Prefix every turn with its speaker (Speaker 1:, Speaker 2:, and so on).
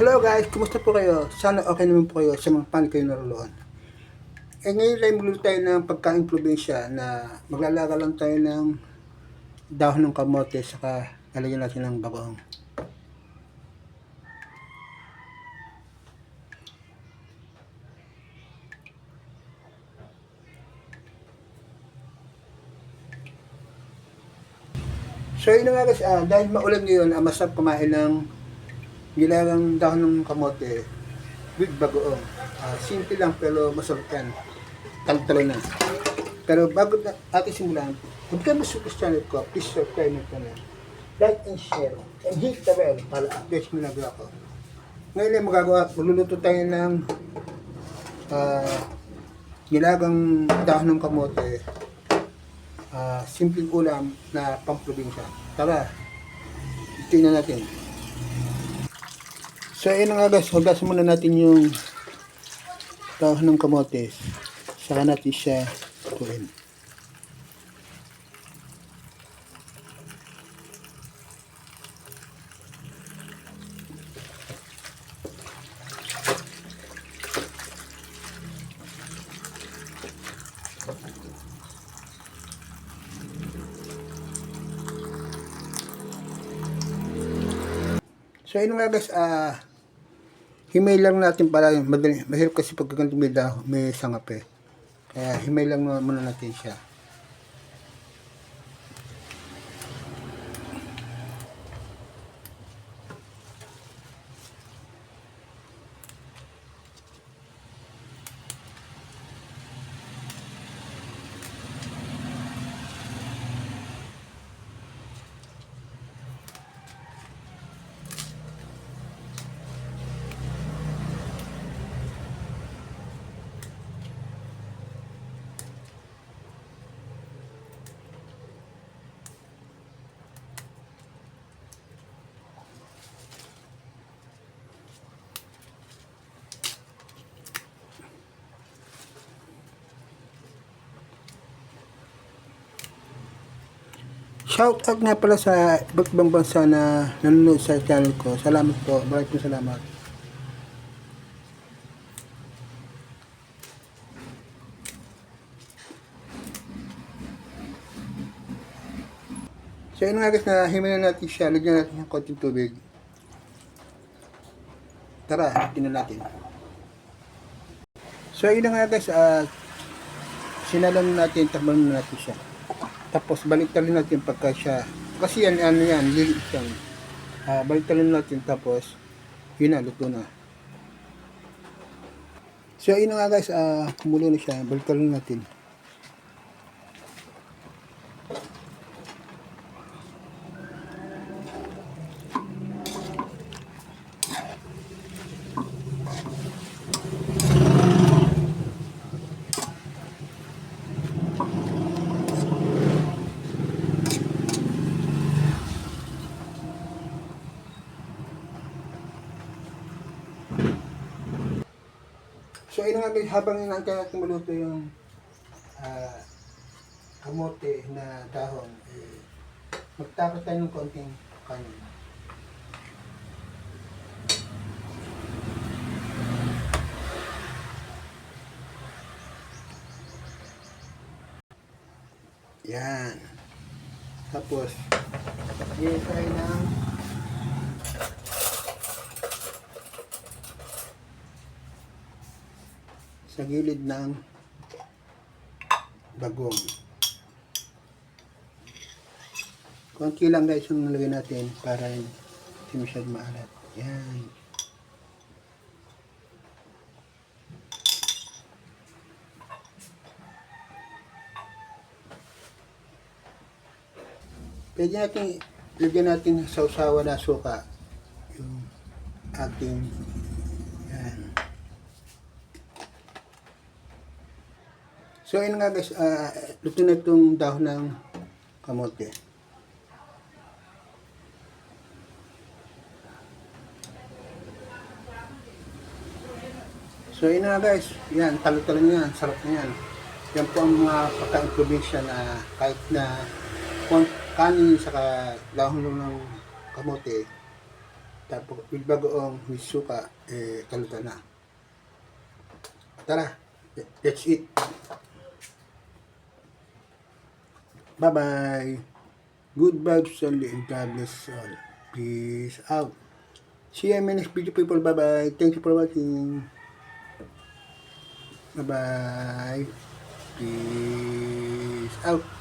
Speaker 1: Hello guys, kumusta po kayo? Sana okay naman po kayo sa mga panig kayo naroon. Eh ngayon ay magluto tayo ng pagkain probinsya na maglalaga lang tayo ng dahon ng kamote saka lalagyan natin ng bagoong. So yun nga guys, ah, dahil maulan ngayon, ah, masarap kumain ng nilagang dahon ng kamote with bagoong. Ah, simple lang pero masarap yan. Talo-talo na. Pero bago na ating simulan, kung kayo masukas channel ko, please subscribe my channel. Like and share. And hit the bell para updates mo na ko. Ngayon ay magagawa, magluluto tayo ng ah, nilagang dahon ng kamote. Ah, simpleng ulam na pamprobinsya. Tara, tingnan natin. So, ayun nga guys, hugasan muna natin yung dahon ng kamote. Saka natin siya tuin. So, ayun nga guys, ah, himay lang natin para. Madali, mahirap kasi pag ganito may, daho, may sangap eh. Kaya himay lang muna natin siya. Shout out nga pala sa iba't ibang bansa na nanonood sa channel ko. Salamat po. Maraming salamat. So yun nga guys na himayin natin siya. Lagyan natin ng konting tubig. Tara, tingnan natin. So yun na nga guys, ah sinalan natin, takban natin siya. Tapos baliktarin natin pagka siya. Kasi yan, ano yan, lilit yan. Ah, baliktarin natin tapos yun na, luto na. So yun na nga guys, ah kumulo na siya. Baliktarin natin. So yun na nga guys, habang inaantay natin maluto yung ah, kamote na dahon, eh, magtapos tayo ng konting kanin. Yan. Tapos, yun tayo ng sa gilid ng bagong. Konti lang guys yung nalagay natin para hindi masyad maalat. Yan. Pwede natin lagyan natin sa usawa na suka yung ating So ayun nga guys, ah, luto na itong dahon ng kamote. So ayun na guys, yan, talo-talo na yan, sarap na yan. Yan po ang mga pagkain probinsya na kahit na kanin sa dahon ng kamote, Tapos with bagoong with suka, eh, kaluto na. Tara, let's eat. Bye-bye. Good vibes only and God bless all. Peace out. See you in next video people. Bye-bye. Thank you for watching. Bye-bye. Peace out.